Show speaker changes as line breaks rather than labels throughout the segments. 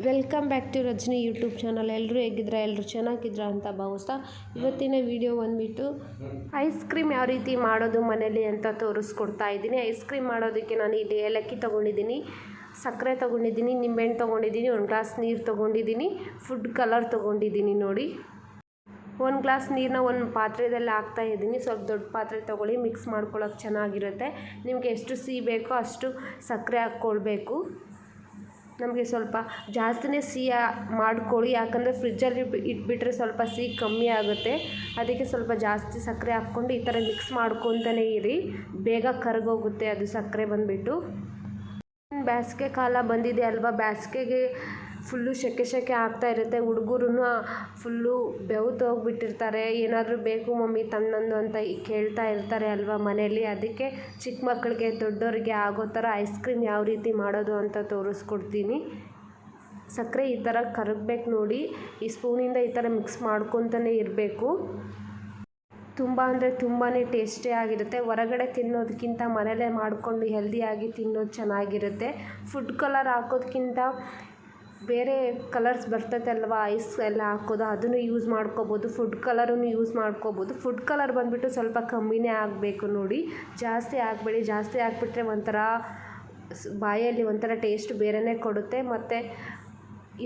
Welcome back to Rajani YouTube channel. ಎಲ್ಲರೂ ಹೇಗಿದ್ರ? ಎಲ್ಲರೂ ಚೆನ್ನಾಗಿದ್ರ ಅಂತ ಭಾವಿಸ್ತಾ ಇವತ್ತಿನ ವಿಡಿಯೋ ಬಂದುಬಿಟ್ಟು ಐಸ್ ಕ್ರೀಮ್ ಯಾವ ರೀತಿ ಮಾಡೋದು ಮನೇಲಿ ಅಂತ ತೋರಿಸ್ಕೊಡ್ತಾ ಇದ್ದೀನಿ. ಐಸ್ ಕ್ರೀಮ್ ಮಾಡೋದಕ್ಕೆ ನಾನು ಇಲ್ಲಿ ಏಲಕ್ಕಿ ತೊಗೊಂಡಿದ್ದೀನಿ, ಸಕ್ಕರೆ ತೊಗೊಂಡಿದ್ದೀನಿ, ನಿಂಬೆಹಣ್ಣು ತೊಗೊಂಡಿದ್ದೀನಿ, ಒಂದು ಗ್ಲಾಸ್ ನೀರು ತೊಗೊಂಡಿದ್ದೀನಿ, ಫುಡ್ ಕಲರ್ ತೊಗೊಂಡಿದ್ದೀನಿ ನೋಡಿ. ಒಂದು ಗ್ಲಾಸ್ ನೀರನ್ನ ಒಂದು ಪಾತ್ರೆದಲ್ಲಿ ಹಾಕ್ತಾ ಇದ್ದೀನಿ. ಸ್ವಲ್ಪ ದೊಡ್ಡ ಪಾತ್ರೆ ತೊಗೊಳ್ಳಿ, ಮಿಕ್ಸ್ ಮಾಡ್ಕೊಳ್ಳೋಕೆ ಚೆನ್ನಾಗಿರುತ್ತೆ. ನಿಮಗೆ ಎಷ್ಟು ಸಿಹಿ ಬೇಕೋ ಅಷ್ಟು ಸಕ್ಕರೆ ಹಾಕ್ಕೊಳ್ಬೇಕು. ನಮಗೆ ಸ್ವಲ್ಪ ಜಾಸ್ತಿನೇ ಸಿಹಿಯ ಮಾಡ್ಕೊಳ್ಳಿ. ಯಾಕಂದರೆ ಫ್ರಿಜ್ಜಲ್ಲಿ ಇಟ್ಬಿಟ್ರೆ ಸ್ವಲ್ಪ ಸಿಹಿ ಕಮ್ಮಿ ಆಗುತ್ತೆ. ಅದಕ್ಕೆ ಸ್ವಲ್ಪ ಜಾಸ್ತಿ ಸಕ್ಕರೆ ಹಾಕ್ಕೊಂಡು ಈ ಥರ ಮಿಕ್ಸ್ ಮಾಡ್ಕೊತಾನೆ ಇರಿ. ಬೇಗ ಕರಗೋಗುತ್ತೆ ಅದು ಸಕ್ಕರೆ ಬಂದುಬಿಟ್ಟು. ಬೇಸಿಗೆ ಕಾಲ ಬಂದಿದೆ ಅಲ್ವಾ? ಬೇಸಿಗೆಗೆ ಫುಲ್ಲು ಸೆಕೆ ಸೆಕೆ ಆಗ್ತಾ ಇರುತ್ತೆ. ಹುಡುಗರು ಫುಲ್ಲು ಬೆವ್ತು ಹೋಗ್ಬಿಟ್ಟಿರ್ತಾರೆ. ಏನಾದರೂ ಬೇಕು ಮಮ್ಮಿ ತಣ್ಣಂದು ಅಂತ ಕೇಳ್ತಾ ಇರ್ತಾರೆ ಅಲ್ವಾ ಮನೇಲಿ ಅದಕ್ಕೆ ಚಿಕ್ಕ ಮಕ್ಕಳಿಗೆ, ದೊಡ್ಡೋರಿಗೆ ಆಗೋ ಥರ ಐಸ್ ಕ್ರೀಮ್ ಯಾವ ರೀತಿ ಮಾಡೋದು ಅಂತ ತೋರಿಸ್ಕೊಡ್ತೀನಿ. ಸಕ್ಕರೆ ಈ ಥರ ಕರಗಬೇಕು ನೋಡಿ. ಈ ಸ್ಪೂನಿಂದ ಈ ಥರ ಮಿಕ್ಸ್ ಮಾಡ್ಕೊತಾನೆ ಇರಬೇಕು. ತುಂಬ ಅಂದರೆ ತುಂಬಾ ಟೇಸ್ಟಿಯಾಗಿರುತ್ತೆ ಹೊರಗಡೆ ತಿನ್ನೋದಕ್ಕಿಂತ ಮನೇಲೇ ಮಾಡಿಕೊಂಡು ಹೆಲ್ದಿಯಾಗಿ ತಿನ್ನೋದು ಚೆನ್ನಾಗಿರುತ್ತೆ. ಫುಡ್ ಕಲರ್ ಹಾಕೋದ್ಕಿಂತ ಬೇರೆ ಕಲರ್ಸ್ ಬರ್ತೈತೆ ಅಲ್ವಾ? ಐಸ್ ಎಲ್ಲ ಹಾಕೋದು, ಅದನ್ನು ಯೂಸ್ ಮಾಡ್ಕೋಬೋದು ಫುಡ್ ಕಲರನ್ನು ಯೂಸ್ ಮಾಡ್ಕೋಬೋದು. ಫುಡ್ ಕಲರ್ ಬಂದುಬಿಟ್ಟು ಸ್ವಲ್ಪ ಕಮ್ಮಿನೇ ಆಗಬೇಕು ನೋಡಿ. ಜಾಸ್ತಿ ಹಾಕ್ಬೇಡಿ ಜಾಸ್ತಿ ಹಾಕ್ಬಿಟ್ರೆ ಒಂಥರ ಬಾಯಲ್ಲಿ ಒಂಥರ ಟೇಸ್ಟ್ ಬೇರೆಯೇ ಕೊಡುತ್ತೆ. ಮತ್ತು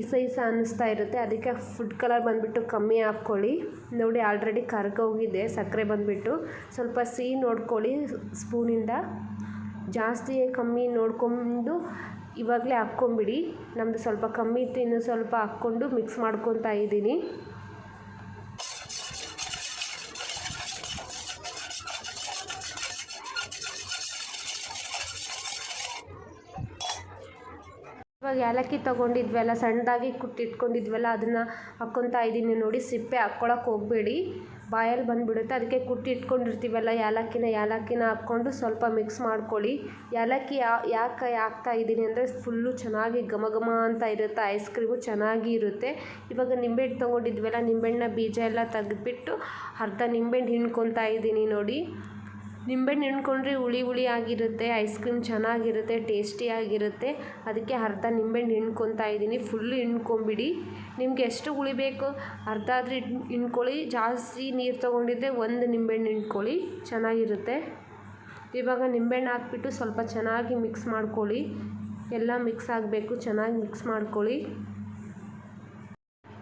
ಇಸ ಇಸ ಅನ್ನಿಸ್ತಾ ಇರುತ್ತೆ. ಅದಕ್ಕೆ ಫುಡ್ ಕಲರ್ ಬಂದುಬಿಟ್ಟು ಕಮ್ಮಿ ಹಾಕ್ಕೊಳ್ಳಿ. ನೋಡಿ ಆಲ್ರೆಡಿ ಕರ್ಗೋಗಿದೆ ಸಕ್ಕರೆ ಬಂದುಬಿಟ್ಟು. ಸ್ವಲ್ಪ ಸಿಹಿ ನೋಡ್ಕೊಳ್ಳಿ ಸ್ಪೂನಿಂದ ಜಾಸ್ತಿ ಕಮ್ಮಿ ನೋಡ್ಕೊಂಡು ಇವಾಗಲೇ ಹಾಕ್ಕೊಂಬಿಡಿ. ನಮ್ಮದು ಸ್ವಲ್ಪ ಕಮ್ಮಿ ಇತ್ತು, ಇನ್ನೂ ಸ್ವಲ್ಪ ಹಾಕ್ಕೊಂಡು ಮಿಕ್ಸ್ ಮಾಡ್ಕೊತಾ ಇದ್ದೀನಿ. ಇವಾಗ ಏಲಕ್ಕಿ ತೊಗೊಂಡಿದ್ವಲ್ಲ, ಸಣ್ಣದಾಗಿ ಕುಟ್ಟಿಟ್ಕೊಂಡಿದ್ವಲ್ಲ ಅದನ್ನು ಹಾಕ್ಕೊತಾ ಇದ್ದೀನಿ ನೋಡಿ, ಸಿಪ್ಪೆ ಹಾಕ್ಕೊಳಕ್ಕೆ ಹೋಗಬೇಡಿ. ಬಾಯಲ್ಲಿ ಬಂದುಬಿಡುತ್ತೆ. ಅದಕ್ಕೆ ಕುಟ್ಟಿ ಇಟ್ಕೊಂಡಿರ್ತೀವಲ್ಲ ಏಲಕ್ಕಿನ ಏಲಕ್ಕಿನ ಹಾಕ್ಕೊಂಡು ಸ್ವಲ್ಪ ಮಿಕ್ಸ್ ಮಾಡ್ಕೊಳ್ಳಿ. ಏಲಕ್ಕಿ ಯಾಕೆ ಹಾಕ್ತಾ ಇದ್ದೀನಿ ಅಂದರೆ ಫುಲ್ಲು ಚೆನ್ನಾಗಿ ಘಮ ಘಮ ಅಂತ ಇರುತ್ತೆ ಐಸ್ ಕ್ರೀಮು ಚೆನ್ನಾಗಿ ಇರುತ್ತೆ. ಇವಾಗ ನಿಂಬೆಹಣ್ಣು ತೊಗೊಂಡಿದ್ವಲ್ಲ, ನಿಂಬೆಹಣ್ಣಿನ ಬೀಜ ಎಲ್ಲ ತೆಗೆದ್ಬಿಟ್ಟು ಅರ್ಧ ನಿಂಬೆಹಣ್ಣು ಹಿಂಡ್ಕೊತಾ ಇದ್ದೀನಿ ನೋಡಿ. ನಿಂಬೆಹಣ್ಣು ಹಿಂಡ್ಕೊಂಡ್ರೆ ಹುಳಿ ಹುಳಿ ಆಗಿರುತ್ತೆ ಐಸ್ ಕ್ರೀಮ್ ಚೆನ್ನಾಗಿರುತ್ತೆ ಟೇಸ್ಟಿಯಾಗಿರುತ್ತೆ ಅದಕ್ಕೆ ಅರ್ಧ ನಿಂಬೆಹಣ್ಣು ಹಿಂಡ್ಕೊತಾ ಇದ್ದೀನಿ. ಫುಲ್ಲು ಹಿಂಡ್ಕೊಂಬಿಡಿ. ನಿಮ್ಗೆ ಎಷ್ಟು ಹುಳಿ ಬೇಕು ಅರ್ಧ ಆದರೆ ಹಿಂಡ್ಕೊಳ್ಳಿ. ಜಾಸ್ತಿ ನೀರು ತೊಗೊಂಡಿದ್ದರೆ ಒಂದು ನಿಂಬೆಹಣ್ಣು ಹಿಂಡ್ಕೊಳ್ಳಿ. ಚೆನ್ನಾಗಿರುತ್ತೆ. ಇವಾಗ ನಿಂಬೆಹಣ್ಣು ಹಾಕ್ಬಿಟ್ಟು ಸ್ವಲ್ಪ ಚೆನ್ನಾಗಿ ಮಿಕ್ಸ್ ಮಾಡ್ಕೊಳ್ಳಿ. ಎಲ್ಲ ಮಿಕ್ಸ್ ಆಗಬೇಕು. ಚೆನ್ನಾಗಿ ಮಿಕ್ಸ್ ಮಾಡ್ಕೊಳ್ಳಿ.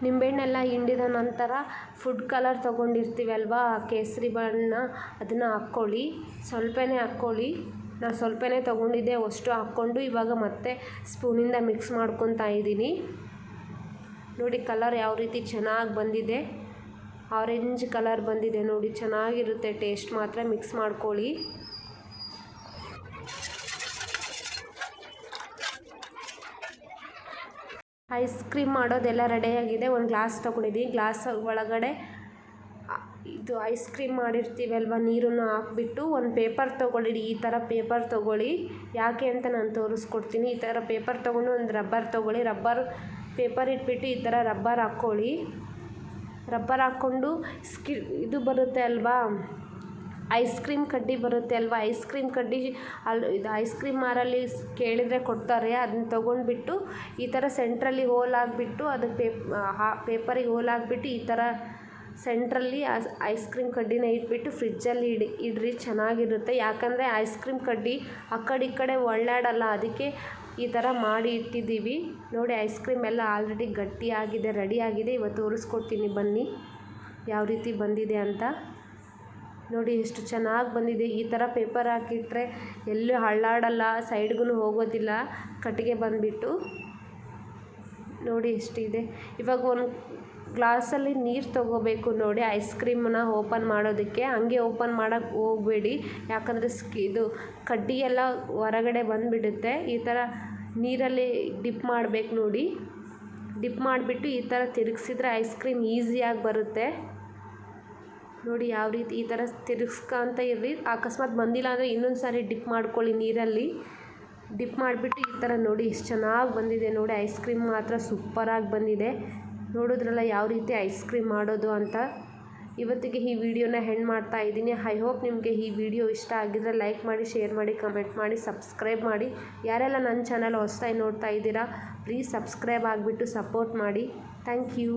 ನಿಂಬೆಹಣ್ಣೆಲ್ಲ ಹಿಂಡಿದ ನಂತರ ಫುಡ್ ಕಲರ್ ತೊಗೊಂಡಿರ್ತೀವಲ್ವಾ ಕೇಸರಿ ಬಣ್ಣ ಅದನ್ನು ಹಾಕ್ಕೊಳ್ಳಿ. ಸ್ವಲ್ಪನೇ ಹಾಕ್ಕೊಳ್ಳಿ. ನಾನು ಸ್ವಲ್ಪನೇ ತೊಗೊಂಡಿದ್ದೆ, ಅಷ್ಟು ಹಾಕ್ಕೊಂಡು ಇವಾಗ ಮತ್ತೆ ಸ್ಪೂನಿಂದ ಮಿಕ್ಸ್ ಮಾಡ್ಕೊತಾ ಇದ್ದೀನಿ. ನೋಡಿ ಕಲರ್ ಯಾವ ರೀತಿ ಚೆನ್ನಾಗಿ ಬಂದಿದೆ. ಆರೆಂಜ್ ಕಲರ್ ಬಂದಿದೆ ನೋಡಿ, ಚೆನ್ನಾಗಿರುತ್ತೆ ಟೇಸ್ಟ್ ಮಾತ್ರ ಮಿಕ್ಸ್ ಮಾಡ್ಕೊಳ್ಳಿ. ಐಸ್ ಕ್ರೀಮ್ ಮಾಡೋದೆಲ್ಲ ರೆಡಿಯಾಗಿದೆ ಒಂದು ಗ್ಲಾಸ್ ತೊಗೊಂಡಿದ್ದೀನಿ ಗ್ಲಾಸ್ ಒಳಗಡೆ ಇದು ಐಸ್ ಕ್ರೀಮ್ ಮಾಡಿರ್ತೀವಲ್ವ, ನೀರನ್ನು ಹಾಕ್ಬಿಟ್ಟು ಒಂದು ಪೇಪರ್ ತೊಗೊಳ್ಳಿ ಈ ಥರ ಪೇಪರ್ ತೊಗೊಳ್ಳಿ. ಯಾಕೆ ಅಂತ ನಾನು ತೋರಿಸ್ಕೊಡ್ತೀನಿ. ಈ ಥರ ಪೇಪರ್ ತೊಗೊಂಡು ಒಂದು ರಬ್ಬರ್ ತೊಗೊಳ್ಳಿ. ರಬ್ಬರ್ ಪೇಪರ್ ಇಟ್ಬಿಟ್ಟು ಈ ಥರ ರಬ್ಬರ್ ಹಾಕ್ಕೊಳ್ಳಿ ರಬ್ಬರ್ ಹಾಕ್ಕೊಂಡು ಸ್ಕಿ ಇದು ಬರುತ್ತೆ ಅಲ್ವಾ? ಐಸ್ ಕ್ರೀಮ್ ಕಡ್ಡಿ ಬರುತ್ತೆ ಅಲ್ವಾ? ಐಸ್ ಕ್ರೀಮ್ ಕಡ್ಡಿ ಅಲ್ಲಿ ಇದು ಐಸ್ ಕ್ರೀಮ್ ಮಾರಲ್ಲಿ ಕೇಳಿದರೆ ಕೊಡ್ತಾರೆ. ಅದನ್ನ ತೊಗೊಂಡ್ಬಿಟ್ಟು ಈ ಥರ ಸೆಂಟ್ರಲ್ಲಿ ಹೋಲ್ ಆಗಿಬಿಟ್ಟು ಅದು ಪೇಪ್ ಹಾ, ಪೇಪರಿಗೆ ಹೋಲ್ ಆಗಿಬಿಟ್ಟು ಈ ಥರ ಸೆಂಟ್ರಲ್ಲಿ ಐಸ್ ಕ್ರೀಮ್ ಕಡ್ಡಿನ ಇಟ್ಬಿಟ್ಟು ಫ್ರಿಜ್ಜಲ್ಲಿ ಇಡಿ, ಇಡ್ರಿ ಚೆನ್ನಾಗಿರುತ್ತೆ. ಯಾಕಂದರೆ ಐಸ್ ಕ್ರೀಮ್ ಕಡ್ಡಿ ಆ ಕಡೆ ಈ ಕಡೆ ಒಳ್ಳಾಡಲ್ಲ. ಅದಕ್ಕೆ ಈ ಥರ ಮಾಡಿ ಇಟ್ಟಿದ್ದೀವಿ. ನೋಡಿ ಐಸ್ ಕ್ರೀಮ್ ಎಲ್ಲ ಆಲ್ರೆಡಿ ಗಟ್ಟಿಯಾಗಿದೆ, ರೆಡಿಯಾಗಿದೆ. ಇವತ್ತು ತೋರಿಸ್ಕೊಡ್ತೀನಿ ಬನ್ನಿ. ಯಾವ ರೀತಿ ಬಂದಿದೆ ಅಂತ. ನೋಡಿ ಎಷ್ಟು ಚೆನ್ನಾಗಿ ಬಂದಿದೆ. ಈ ಥರ ಪೇಪರ್ ಹಾಕಿಟ್ರೆ ಎಲ್ಲೂ ಹಳ್ಳಾಡಲ್ಲ ಸೈಡ್ಗೂ ಹೋಗೋದಿಲ್ಲ. ಕಟ್ಟಿಗೆ ಬಂದುಬಿಟ್ಟು ನೋಡಿ ಎಷ್ಟಿದೆ. ಇವಾಗ ಒಂದು ಗ್ಲಾಸಲ್ಲಿ ನೀರು ತಗೋಬೇಕು ನೋಡಿ. ಐಸ್ ಕ್ರೀಮನ್ನ ಓಪನ್ ಮಾಡೋದಕ್ಕೆ. ಹಂಗೆ ಓಪನ್ ಮಾಡೋಕ್ಕೆ ಹೋಗಬೇಡಿ. ಯಾಕಂದರೆ ಸ್ಕಿ ಇದು ಕಡ್ಡಿ ಎಲ್ಲ ಹೊರಗಡೆ ಬಂದುಬಿಡುತ್ತೆ. ಈ ಥರ ನೀರಲ್ಲಿ ಡಿಪ್ ಮಾಡಬೇಕು ನೋಡಿ. ಡಿಪ್ ಮಾಡಿಬಿಟ್ಟು ಈ ಥರ ತಿರುಗಿಸಿದ್ರೆ ಐಸ್ ಕ್ರೀಮ್ ಈಸಿಯಾಗಿ ಬರುತ್ತೆ. ನೋಡಿ ಯಾವ ರೀತಿ ಈ ಥರ ತಿರುಗಿಸ್ಕೊಂತ ಇರ್ರಿ. ಅಕಸ್ಮಾತ್ ಬಂದಿಲ್ಲ ಅಂದರೆ ಇನ್ನೊಂದು ಸಾರಿ ಡಿಪ್ ಮಾಡ್ಕೊಳ್ಳಿ ನೀರಲ್ಲಿ. ಡಿಪ್ ಮಾಡಿಬಿಟ್ಟು ಈ ಥರ ನೋಡಿ ಎಷ್ಟು ಚೆನ್ನಾಗಿ ಬಂದಿದೆ ನೋಡಿ. ಐಸ್ ಕ್ರೀಮ್ ಮಾತ್ರ ಸೂಪರಾಗಿ ಬಂದಿದೆ. ನೋಡಿದ್ರಲ್ಲ ಯಾವ ರೀತಿ ಐಸ್ ಕ್ರೀಮ್ ಮಾಡೋದು ಅಂತ. ಇವತ್ತಿಗೆ ಈ ವಿಡಿಯೋನ ಹೆಣ್ಣು ಮಾಡ್ತಾ ಇದ್ದೀನಿ. ಐ ಹೋಪ್ ನಿಮಗೆ ಈ ವಿಡಿಯೋ ಇಷ್ಟ ಆಗಿದ್ರೆ ಲೈಕ್ ಮಾಡಿ ಶೇರ್ ಮಾಡಿ ಕಮೆಂಟ್ ಮಾಡಿ ಸಬ್ಸ್ಕ್ರೈಬ್ ಮಾಡಿ. ಯಾರೆಲ್ಲ ನನ್ನ ಚಾನಲ್ ಹೊಸ್ದಾಗಿ ನೋಡ್ತಾ ಇದ್ದೀರಾ ಪ್ಲೀಸ್ ಸಬ್ಸ್ಕ್ರೈಬ್ ಆಗಿಬಿಟ್ಟು ಸಪೋರ್ಟ್ ಮಾಡಿ. Thank you